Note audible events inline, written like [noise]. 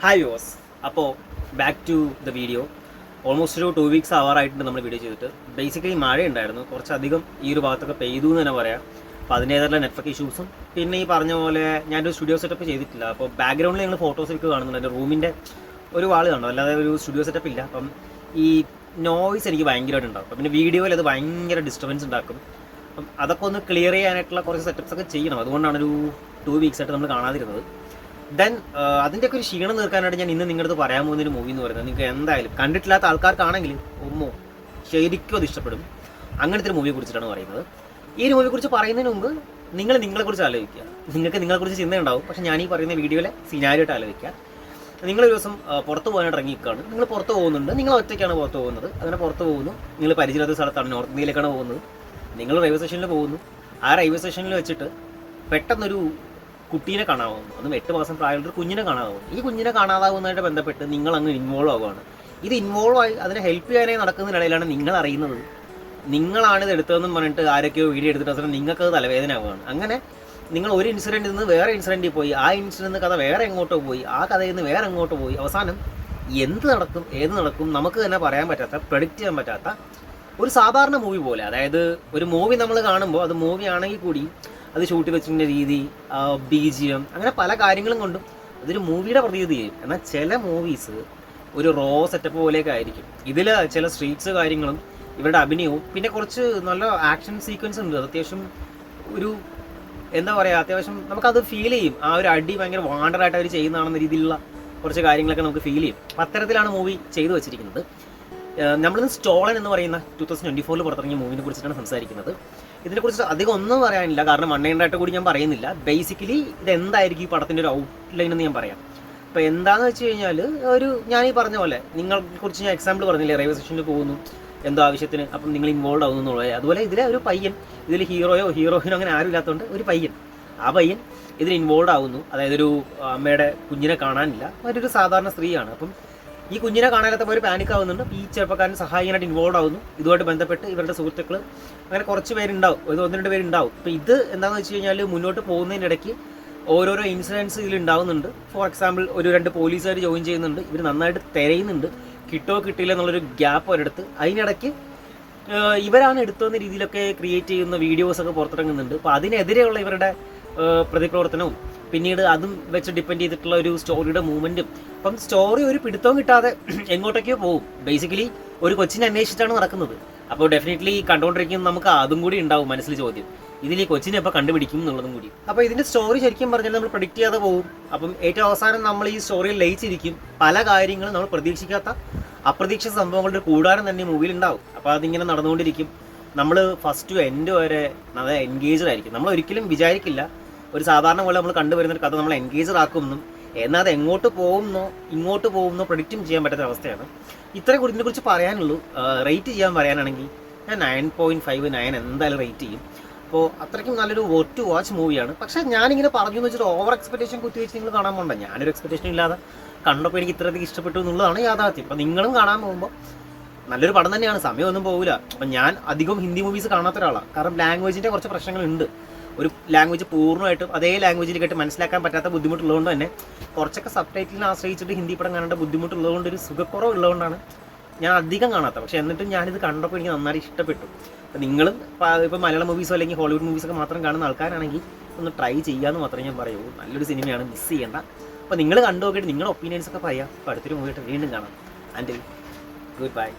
Hi യോസ് അപ്പോൾ back to the video almost ഒരു ടു വീക്സ് ആവാറായിട്ടുണ്ട് നമ്മൾ വീഡിയോ ചെയ്തിട്ട്. ബേസിക്കലി മഴ ഉണ്ടായിരുന്നു കുറച്ചധികം ഈ ഒരു ഭാഗത്തൊക്കെ പെയ്തു എന്ന് തന്നെ പറയാം. അപ്പോൾ അതിന്റേതായിട്ടുള്ള നെറ്റ്വർക്ക് ഇഷ്യൂസും പിന്നെ ഈ പറഞ്ഞ പോലെ ഞാനൊരു സ്റ്റുഡിയോ സെറ്റപ്പ് ചെയ്തിട്ടില്ല. അപ്പോൾ ബാക്ക്ഗ്രൗണ്ടിൽ നിങ്ങൾ ഫോട്ടോസ് ഒക്കെ കാണുന്നുണ്ട്. എന്റെ റൂമിന്റെ ഒരു വാൾ കാണും. അല്ലാതെ ഒരു സ്റ്റുഡിയോ സെറ്റപ്പ് ഇല്ല. അപ്പം ഈ നോയ്സ് എനിക്ക് ഭയങ്കരമായിട്ട് ഉണ്ടാകും. അപ്പം പിന്നെ വീഡിയോയിൽ അത് ഭയങ്കര ഡിസ്റ്റർബൻസ് ഉണ്ടാക്കും. അപ്പം അതൊക്കെ ഒന്ന് ക്ലിയർ ചെയ്യാനായിട്ടുള്ള കുറച്ച് സെറ്റപ്സ് ഒക്കെ ചെയ്യണം. അതുകൊണ്ടാണ് ഒരു ടു വീക്സ് ആയിട്ട് നമ്മൾ കാണാതിരുന്നത്. ദെൻ അതിന്റെയൊക്കെ ഒരു ക്ഷീണം തീർക്കാനായിട്ട് ഞാൻ ഇന്ന് നിങ്ങളുടെ അടുത്ത് പറയാൻ പോകുന്ന ഒരു മൂവി എന്ന് പറയുന്നത് നിങ്ങൾക്ക് എന്തായാലും കണ്ടിട്ടില്ലാത്ത ആൾക്കാർക്കാണെങ്കിൽ ഒന്നോ ശരിക്കും അത് ഇഷ്ടപ്പെടും. അങ്ങനത്തെ ഒരു മൂവിയെ കുറിച്ചിട്ടാണ് പറയുന്നത്. ഈ ഒരു മൂവിയെ കുറിച്ച് പറയുന്നതിന് മുമ്പ് നിങ്ങൾ നിങ്ങളെക്കുറിച്ച് ആലോചിക്കുക. നിങ്ങൾക്ക് നിങ്ങളെക്കുറിച്ച് ചിന്തയുണ്ടാവും. പക്ഷെ ഞാൻ ഈ പറയുന്ന വീഡിയോയിലെ സിനാരിയായിട്ട് ആലോചിക്കുക. നിങ്ങൾ ഒരു ദിവസം പുറത്ത് പോകാനായിട്ട് ഇറങ്ങിയിരിക്കുകയാണ്. നിങ്ങൾ പുറത്ത് പോകുന്നുണ്ട്. നിങ്ങൾ ഒറ്റയ്ക്കാണ് പുറത്ത് പോകുന്നത്. അങ്ങനെ പുറത്ത് പോകുന്നു. നിങ്ങൾ പരിചയമില്ലാത്ത സ്ഥലത്താണ് നോർത്ത് ഇന്ത്യയിലേക്കാണ് പോകുന്നത്. നിങ്ങൾ റെയിൽവേ സ്റ്റേഷനിൽ പോകുന്നു. ആ റെയിൽവേ സ്റ്റേഷനിൽ വെച്ചിട്ട് പെട്ടെന്നൊരു കുട്ടീനെ കാണാവുന്നു അതും എട്ട് മാസം പ്രായമുള്ള ഒരു കുഞ്ഞിനെ കാണാവുന്നു ഈ കുഞ്ഞിനെ കാണാതാവുന്നതായിട്ട് ബന്ധപ്പെട്ട് നിങ്ങൾ അങ്ങ് ഇൻവോൾവ് ആവുകയാണ്. ഇത് ഇൻവോൾവ് ആയി അതിനെ ഹെൽപ്പ് ചെയ്യാനായി നടക്കുന്നതിനിടയിലാണ് നിങ്ങൾ അറിയുന്നത്. നിങ്ങളാണ് ഇത് എടുത്തതെന്നും പറഞ്ഞിട്ട് ആരൊക്കെയോ വീഡിയോ എടുത്തിട്ട് നിങ്ങൾക്ക് അത് തലവേദന ആവുകയാണ് അങ്ങനെ നിങ്ങൾ ഒരു ഇൻസിഡന്റിൽ നിന്ന് വേറെ ഇൻസിഡന്റിൽ പോയി ആ ഇൻസിഡന്റ് കഥ വേറെ എങ്ങോട്ടോ പോയി ആ കഥയിൽ നിന്ന് വേറെ എങ്ങോട്ടോ പോയി അവസാനം എന്ത് നടക്കും ഏത് നടക്കും നമുക്ക് തന്നെ പറയാൻ പറ്റാത്ത പ്രഡിക്റ്റ് ചെയ്യാൻ പറ്റാത്ത ഒരു സാധാരണ മൂവി പോലെ. അതായത് ഒരു മൂവി നമ്മൾ കാണുമ്പോൾ അത് മൂവി ആണെങ്കിൽ കൂടി അത് ഷൂട്ട് വെച്ചിട്ടുള്ള രീതി ബി ജി എം അങ്ങനെ പല കാര്യങ്ങളും കൊണ്ടും അതൊരു മൂവിയുടെ പ്രതീതിയായി. എന്നാൽ ചില മൂവീസ് ഒരു റോ സെറ്റപ്പ് പോലെയൊക്കെ ആയിരിക്കും. ഇതിൽ ചില സ്ട്രീറ്റ്സ് കാര്യങ്ങളും ഇവരുടെ അഭിനയവും പിന്നെ കുറച്ച് നല്ല ആക്ഷൻ സീക്വൻസ് ഉണ്ട്. അത്യാവശ്യം ഒരു എന്താ പറയുക അത്യാവശ്യം നമുക്കത് ഫീൽ ചെയ്യും. ആ ഒരു അടി ഭയങ്കര വാണ്ടറായിട്ട് അവർ ചെയ്യുന്നതാണെന്ന രീതിയിലുള്ള കുറച്ച് കാര്യങ്ങളൊക്കെ നമുക്ക് ഫീൽ ചെയ്യും. അത്തരത്തിലാണ് മൂവി ചെയ്തു വെച്ചിരിക്കുന്നത്. നമ്മളിന്ന് സ്റ്റോളൻ എന്ന് പറയുന്ന ടൂ തൗസൻഡ് ട്വന്റി ഫോറിൽ പുറത്തിറങ്ങിയ മൂവിനെ കുറിച്ചിട്ടാണ് സംസാരിക്കുന്നത്. ഇതിനെക്കുറിച്ച് അധികം ഒന്നും പറയാനില്ല. കാരണം മണ്ണേണ്ടായിട്ട് കൂടി ഞാൻ പറയുന്നില്ല. ബേസിക്കലി ഇത് എന്തായിരിക്കും ഈ പടത്തിന്റെ ഒരു ഔട്ട്ലൈൻ എന്ന് ഞാൻ പറയാം. അപ്പോൾ എന്താണെന്ന് വെച്ച് കഴിഞ്ഞാൽ ഒരു ഞാൻ ഈ പറഞ്ഞ പോലെ നിങ്ങളെ കുറിച്ച് ഞാൻ എക്സാമ്പിൾ പറഞ്ഞില്ലേ റെയിൽവേ സ്റ്റേഷനിൽ പോകുന്നു എന്തോ ആവശ്യത്തിന് അപ്പം നിങ്ങൾ ഇൻവോൾവ് ആവുന്നു എന്നുള്ളത് അതുപോലെ ഇതിലെ ഒരു പയ്യൻ ഇതിൽ ഹീറോയോ ഹീറോയിനോ അങ്ങനെ ആരും ഇല്ലാത്തതുകൊണ്ട് ഒരു പയ്യൻ. ആ പയ്യൻ ഇതിൽ ഇൻവോൾവ് ആവുന്നു. അതായത് ഒരു അമ്മയുടെ കുഞ്ഞിനെ കാണാനില്ല. അവരൊരു സാധാരണ സ്ത്രീയാണ്. അപ്പം ഈ കുഞ്ഞിനെ കാണാനത്തെ ഒരു പാനിക് ആവുന്നുണ്ട്. ഈ ചെറുപ്പക്കാരൻ സഹായിക്കാനായിട്ട് ഇൻവോൾവ് ആവുന്നു. ഇതുമായിട്ട് ബന്ധപ്പെട്ട് ഇവരുടെ സുഹൃത്തുക്കൾ അങ്ങനെ കുറച്ച് പേരുണ്ടാവും. ഒരു ഒന്ന് രണ്ട് പേരുണ്ടാവും. അപ്പോൾ ഇത് എന്താണെന്ന് വെച്ച് കഴിഞ്ഞാൽ മുന്നോട്ട് പോകുന്നതിനിടയ്ക്ക് ഓരോരോ ഇൻസിഡൻസ് ഇതിൽ ഉണ്ടാവുന്നുണ്ട്. ഫോർ എക്സാമ്പിൾ ഒരു രണ്ട് പോലീസുകാർ ജോയിൻ ചെയ്യുന്നുണ്ട്. ഇവർ നന്നായിട്ട് തിരയുന്നുണ്ട്. കിട്ടോ കിട്ടിയില്ല എന്നുള്ളൊരു ഗ്യാപ്പ് ഒരിടത്ത്. അതിനിടയ്ക്ക് ഇവരാണ് എടുത്തുവന്ന രീതിയിലൊക്കെ ക്രിയേറ്റ് ചെയ്യുന്ന വീഡിയോസൊക്കെ പുറത്തിറങ്ങുന്നുണ്ട്. അപ്പോൾ അതിനെതിരെയുള്ള ഇവരുടെ പ്രതിപ്രവർത്തനവും പിന്നീട് അതും വെച്ച് ഡിപ്പെൻഡ് ചെയ്തിട്ടുള്ള ഒരു സ്റ്റോറിയുടെ മൂവ്മെന്റും അപ്പം സ്റ്റോറി ഒരു പിടുത്തവും കിട്ടാതെ [clears throat] എങ്ങോട്ടൊക്കെയോ പോകും ബേസിക്കലി ഒരു കൊച്ചിനെ അന്വേഷിച്ചിട്ടാണ് നടക്കുന്നത്. അപ്പോൾ ഡെഫിനറ്റ്ലി കണ്ടുകൊണ്ടിരിക്കുന്ന നമുക്ക് അതും കൂടി ഉണ്ടാവും മനസ്സിൽ ചോദ്യം. ഇതിൽ ഈ കൊച്ചിനെ എപ്പോൾ കണ്ടുപിടിക്കും എന്നുള്ളതും കൂടി. അപ്പോൾ ഇതിന്റെ സ്റ്റോറി ശരിക്കും പറഞ്ഞാൽ നമ്മൾ പ്രൊഡിക്റ്റ് ചെയ്യാതെ പോകും അപ്പം ഏറ്റവും അവസാനം നമ്മൾ ഈ സ്റ്റോറിയിൽ ലയിച്ചിരിക്കും. പല കാര്യങ്ങളും നമ്മൾ പ്രതീക്ഷിക്കാത്ത അപ്രതീക്ഷിത സംഭവങ്ങളുടെ കൂടാരം തന്നെ മൂവിയിൽ ഉണ്ടാവും. അപ്പോൾ അതിങ്ങനെ നടന്നുകൊണ്ടിരിക്കും. നമ്മൾ ഫസ്റ്റ് ടു എൻഡ് വരെ നല്ല എൻഗേജഡ് ആയിരിക്കും. നമ്മൾ ഒരിക്കലും വിചാരിക്കില്ല ഒരു സാധാരണ പോലെ നമ്മൾ കണ്ടുവരുന്ന ഒരു കഥ നമ്മൾ എൻഗേജർ ആക്കുമെന്നും എന്നാൽ അത് എങ്ങോട്ട് പോകുന്നോ ഇങ്ങോട്ട് പോകുന്നോ പ്രൊഡിക്റ്റും ചെയ്യാൻ പറ്റാത്ത അവസ്ഥയാണ്. ഇത്രയും ഇതിനെ കുറിച്ച് പറയാനുള്ളൂ. റേറ്റ് ചെയ്യാൻ പറയാനാണെങ്കിൽ ഞാൻ നയൻ പോയിന്റ് ഫൈവ് നയൻ എന്തായാലും റേറ്റ് ചെയ്യും. അപ്പോൾ അത്രയ്ക്കും നല്ലൊരു ടു വാച്ച് മൂവിയാണ് പക്ഷേ ഞാനിങ്ങനെ പറഞ്ഞു എന്ന് വെച്ചിട്ട് ഓവർ എക്സ്പെക്ടേഷൻ കുത്തി വെച്ച് നിങ്ങൾ കാണാൻ പോകണ്ട ഞാനൊരു എക്സ്പെക്ടേഷൻ ഇല്ലാതെ കണ്ടപ്പോൾ എനിക്ക് ഇത്രയധികം ഇഷ്ടപ്പെട്ടു എന്നുള്ളതാണ് യാഥാർത്ഥ്യം. അപ്പോൾ നിങ്ങളും കാണാൻ പോകുമ്പോൾ നല്ലൊരു പടം തന്നെയാണ്. സമയമൊന്നും പോകില്ല അപ്പം ഞാൻ അധികം ഹിന്ദി മൂവീസ് കാണാത്ത ഒരാളാണ് കാരണം ലാംഗ്വേജിന്റെ കുറച്ച് പ്രശ്നങ്ങളുണ്ട്. ഒരു ലാംഗ്വേജ് പൂർണമായിട്ടും അതേ ലാംഗ്വേജിൽ കേട്ട് മനസ്സിലാക്കാൻ പറ്റാത്ത ബുദ്ധിമുട്ടുള്ളതുകൊണ്ട് തന്നെ കുറച്ചൊക്കെ സബ് ടൈറ്റിലിനെ ആശ്രയിച്ചിട്ട് ഹിന്ദി പടം കാണേണ്ട ബുദ്ധിമുട്ടുള്ളതുകൊണ്ട് ഒരു സുഖക്കുറവുള്ളതുകൊണ്ടാണ് ഞാൻ അധികം കാണാത്ത പക്ഷേ എന്നിട്ടും ഞാനിത് കണ്ടപ്പോൾ എനിക്ക് നന്നായി ഇഷ്ടപ്പെട്ടു. അപ്പം നിങ്ങളും ഇപ്പോൾ മലയാളം മൂവീസോ അല്ലെങ്കിൽ ഹോളിവുഡ് മൂവീസൊക്കെ മാത്രം കാണുന്ന ആൾക്കാരാണെങ്കിൽ ഒന്ന് ട്രൈ ചെയ്യാമെന്ന് മാത്രമേ ഞാൻ പറയൂ. നല്ലൊരു സിനിമയാണ് മിസ് ചെയ്യേണ്ട. അപ്പോൾ നിങ്ങൾ കണ്ടു നോക്കിയിട്ട് നിങ്ങളുടെ ഒപ്പീനിയൻസ് ഒക്കെ പറയാം. അപ്പോൾ അടുത്തൊരു മൂവിയിട്ട് വീണ്ടും കാണാം. And good bye